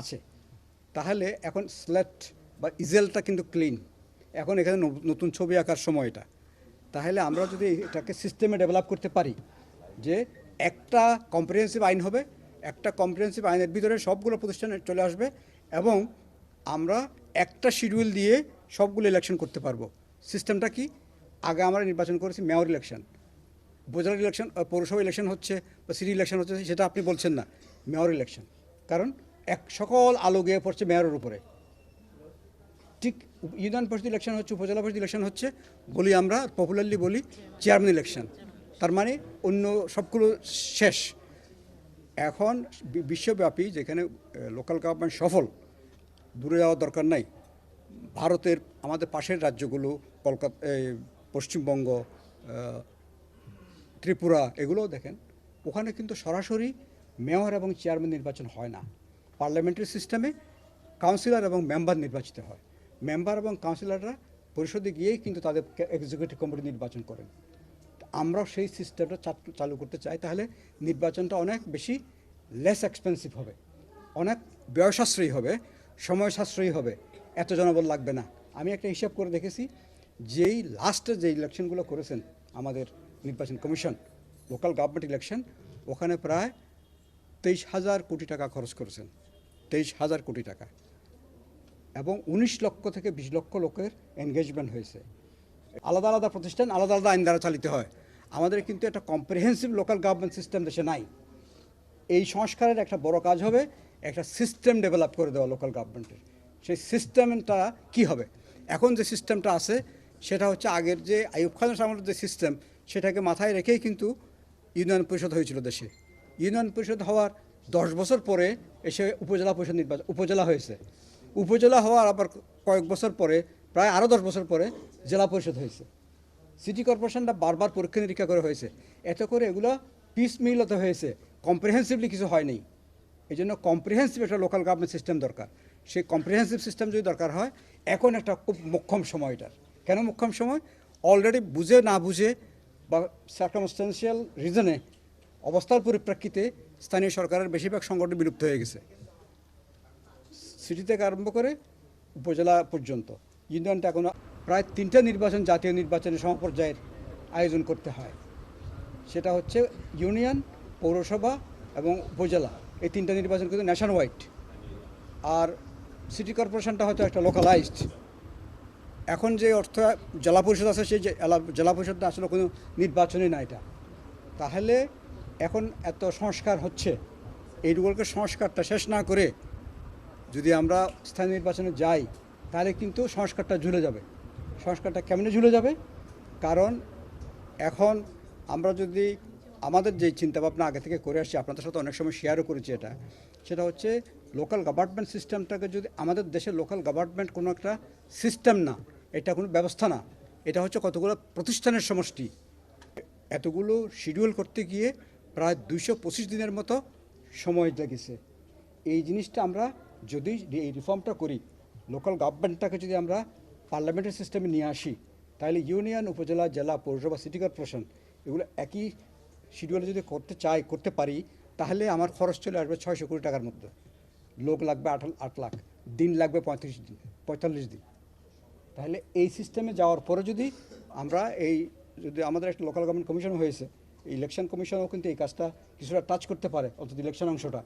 আছে। তাহলে এখন স্লেট বা ইজেলটা কিন্তু ক্লিন এখন এখানে নতুন ছবি আঁকার সময় এটা। তাহলে আমরা যদি এটাকে সিস্টেমে ডেভেলপ করতে পারি যে একটা কম্প্রিহেন্সিভ আইন হবে, একটা কম্প্রিহেন্সিভ আইনের ভিতরে সবগুলো প্রতিষ্ঠানে চলে আসবে এবং আমরা একটা শিডিউল দিয়ে সবগুলো ইলেকশন করতে পারব। সিস্টেমটা কি? আগে আমরা নির্বাচন করেছি মেয়র ইলেকশন উপজেলা ইলেকশন পৌরসভা ইলেকশন হচ্ছে বা সিটি ইলেকশন হচ্ছে, সেটা আপনি বলছেন না মেয়র ইলেকশন কারণ এক সকল আলো গিয়ে পড়ছে মেয়রের উপরে। ঠিক ইউনিয়ন পরিষদ ইলেকশন হচ্ছে, উপজেলা পরিষদ ইলেকশন হচ্ছে, বলি আমরা পপুলারলি বলি চেয়ারম্যান ইলেকশন তার মানে অন্য সবগুলো শেষ। এখন বিশ্বব্যাপী যেখানে লোকাল গভর্নমেন্ট সফল, দূরে যাওয়ার দরকার নাই। ভারতের, আমাদের পাশের রাজ্যগুলো, কলকাতা পশ্চিমবঙ্গ ত্রিপুরা, এগুলোও দেখেন, ওখানে কিন্তু সরাসরি মেয়র এবং চেয়ারম্যান নির্বাচন হয় না। পার্লামেন্টারি সিস্টেমে কাউন্সিলর এবং মেম্বার নির্বাচিত হয়। মেম্বার এবং কাউন্সিলররা পরিষদে গিয়েই কিন্তু তাদের এক্সিকিউটিভ কমিটি নির্বাচন করেন। আমরাও সেই সিস্টেমটা চালু- করতে চাই, তাহলে নির্বাচনটা অনেক বেশি লেস এক্সপেন্সিভ হবে, অনেক ব্যয় সাশ্রয়ী হবে সময় সাশ্রয়ী হবে, এত জনবল লাগবে না। আমি একটা হিসাব করে দেখেছি, যেই লাস্টে যে ইলেকশনগুলো করেছেন আমাদের নির্বাচন কমিশন লোকাল গভর্নমেন্ট ইলেকশন ওখানে প্রায় তেইশ হাজার কোটি টাকা খরচ করেছেন। তেইশ হাজার কোটি টাকা। এবং উনিশ লক্ষ থেকে বিশ লক্ষ লোকের এনগেজমেন্ট হয়েছে। আলাদা আলাদা প্রতিষ্ঠান, আলাদা আলাদা আইন দ্বারা চালিত হয়। আমাদের কিন্তু একটা কম্প্রিহেন্সিভ লোকাল গভর্নমেন্ট সিস্টেম দেশে নাই। এই সংস্কারের একটা বড় কাজ হবে, একটা সিস্টেম ডেভেলপ করে দেওয়া লোকাল গভর্নমেন্টের সেই সিস্টেমটা কি হবে? এখন যে সিস্টেমটা আছে, সেটা হচ্ছে আগের যে আইয়ুব খানের আমলের যে সিস্টেম সেটাকে মাথায় রেখেই কিন্তু ইউনিয়ন পরিষদ হয়েছিল দেশে। ইউনিয়ন পরিষদ হওয়ার দশ বছর পরে এসে উপজেলা পরিষদ নির্বাচন উপজেলা হয়েছে। উপজেলা হওয়ার আবার কয়েক বছর পরে, প্রায় আরও দশ বছর পরে জেলা পরিষদ হয়েছে। সিটি কর্পোরেশনটা বারবার পরীক্ষা নিরীক্ষা করে হয়েছে। এতে করে এগুলো পিস মিলতে হয়েছে। কম্প্রিহেন্সিভলি কিছু হয়নি এই জন্য কম্প্রিহেন্সিভ একটা লোকাল গভর্নমেন্ট সিস্টেম দরকার। সেই কম্প্রিহেন্সিভ সিস্টেম যদি দরকার হয়, এখন একটা খুব মোক্ষম সময় এটার। কেন মোক্ষম সময়? অলরেডি বুঝে না বুঝে বা সার্কামস্টেন্সিয়াল রিজনে অবস্থার পরিপ্রেক্ষিতে স্থানীয় সরকারের বেশিরভাগ সংগঠন বিলুপ্ত হয়ে গেছে। সিটি থেকে আরম্ভ করে উপজেলা পর্যন্ত। ইউনিয়নটা এখন প্রায় তিনটা নির্বাচন, জাতীয় নির্বাচনের সমপর্যায়ের আয়োজন করতে হয়। সেটা হচ্ছে ইউনিয়ন, পৌরসভা এবং উপজেলা। এই তিনটা নির্বাচন কিন্তু ন্যাশন ওয়াইড আর সিটি কর্পোরেশনটা হয়তো একটা লোকালাইজড এখন যে অর্থ জেলা পরিষদ আছে, সেই জেলা পরিষদটা আসলে কোনো নির্বাচনই না এটা। তাহলে এখন এত সংস্কার হচ্ছে এইগুলোকে সংস্কারটা শেষ না করে যদি আমরা স্থানীয় নির্বাচনে যাই, তাহলে কিন্তু সংস্কারটা ঝুলে যাবে। সংস্কারটা কেমনে ঝুলে যাবে? কারণ এখন আমরা যদি আমাদের যে চিন্তাভাবনা আগে থেকে করে আসছি, আপনাদের সাথে অনেক সময় শেয়ারও করেছি এটা, সেটা হচ্ছে লোকাল গভর্নমেন্ট সিস্টেমটাকে যদি আমাদের দেশের লোকাল গভর্নমেন্ট কোনো একটা সিস্টেম না, এটা কোনো ব্যবস্থা না, এটা হচ্ছে কতগুলো প্রতিষ্ঠানের সমষ্টি। এতগুলো শিডিউল করতে গিয়ে প্রায় দুশো পঁচিশ দিনের মতো সময় লেগেছে। এই জিনিসটা আমরা যদি এই রিফর্মটা করি, লোকাল গভর্নমেন্টটাকে যদি আমরা পার্লামেন্টারি সিস্টেমে নিয়ে আসি, তাহলে ইউনিয়ন, উপজেলা, জেলা, পৌরসভা, সিটি কর্পোরেশন এগুলো একই শিডিউলে যদি করতে চাই, করতে পারি, তাহলে আমার খরচ চলে আসবে ছয়শো কোটি টাকার মধ্যে। লোক লাগবে আট আট লাখ, দিন লাগবে পঁয়ত্রিশ দিন, পঁয়তাল্লিশ দিন। তাহলে এই সিস্টেমে যাওয়ার পরে যদি আমরা এই, যদি আমাদের একটা লোকাল গভর্নমেন্ট কমিশন হয়েছে ইলেকশন কমিশনও কিন্তু এই কাজটা কিছুটা টাচ করতে পারে, অন্তত ইলেকশন অংশটা।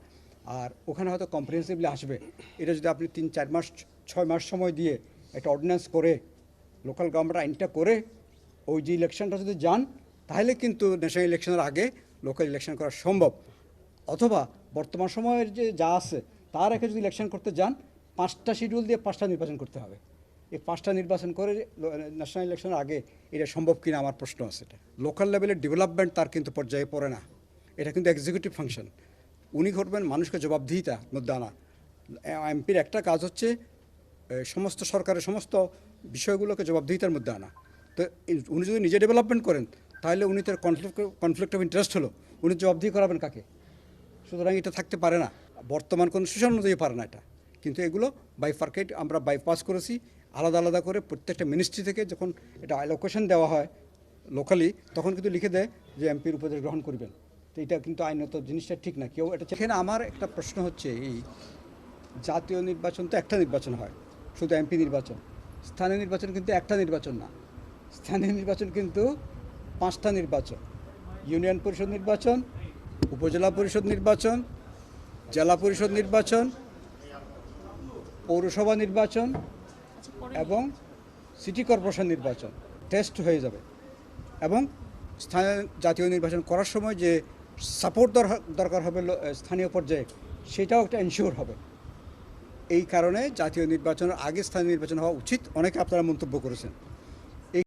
আর ওখানে হয়তো কম্প্রিহেন্সিভলি আসবে। এটা যদি আপনি তিন, চার মাস, ছয় মাস সময় দিয়ে একটা অর্ডিন্যান্স করে লোকাল গভর্নমেন্ট আইনটা করে, ওই যে ইলেকশনটা যদি যান, তাহলে কিন্তু ন্যাশনাল ইলেকশনের আগে লোকাল ইলেকশন করা সম্ভব। অথবা বর্তমান সময়ের যে যা আছে, তার আগে যদি ইলেকশন করতে যান, পাঁচটা শিডিউল দিয়ে পাঁচটা নির্বাচন করতে হবে। এই পাঁচটা নির্বাচন করে ন্যাশনাল ইলেকশনের আগে এটা সম্ভব কিনা আমার প্রশ্ন আছে এটা। লোকাল লেভেলের ডেভেলপমেন্ট তার কিন্তু পর্যায়ে পড়ে না। এটা কিন্তু এক্সিকিউটিভ ফাংশন উনি করবেন মানুষকে জবাবদিহিতা মধ্যে আনা এমপির একটা কাজ হচ্ছে সমস্ত সরকারের সমস্ত বিষয়গুলোকে জবাবদিহিতার মধ্যে আনা তো উনি যদি নিজে ডেভেলপমেন্ট করেন, তাহলে উনি তার কনফ্লিক্ট কনফ্লিক্ট অফ ইন্টারেস্ট হলো। উনি জবাবদিহি করাবেন কাকে? সুতরাং এটা থাকতে পারে না। বর্তমান কোনো কনস্টিটিউশন অনুযায়ী পারে না এটা। কিন্তু এগুলো বাইফার্কেট আমরা বাইপাস করেছি। আলাদা আলাদা করে প্রত্যেকটা মিনিস্ট্রি থেকে যখন এটা অ্যালোকেশন দেওয়া হয় লোকালি তখন কিন্তু লিখে দেয় যে এমপির উপদেশ গ্রহণ করবেন। তো এটা কিন্তু আইনত জিনিসটা ঠিক না। কেউ এটা এখানে আমার একটা প্রশ্ন হচ্ছে এই, জাতীয় নির্বাচন তো একটা নির্বাচন হয়, শুধু এমপি নির্বাচন। স্থানীয় নির্বাচন কিন্তু একটা নির্বাচন না। স্থানীয় নির্বাচন কিন্তু পাঁচটা নির্বাচন। ইউনিয়ন পরিষদ নির্বাচন, উপজেলা পরিষদ নির্বাচন, জেলা পরিষদ নির্বাচন, পৌরসভা নির্বাচন এবং সিটি কর্পোরেশন নির্বাচন টেস্ট হয়ে যাবে। এবং স্থানীয় জাতীয় নির্বাচন করার সময় যে সাপোর্ট দরকার হবে স্থানীয় পর্যায়ে, সেটাও একটা এনশিওর হবে। এই কারণে জাতীয় নির্বাচনের আগে স্থানীয় নির্বাচন হওয়া উচিত, অনেকে আপনারা মন্তব্য করেছেন।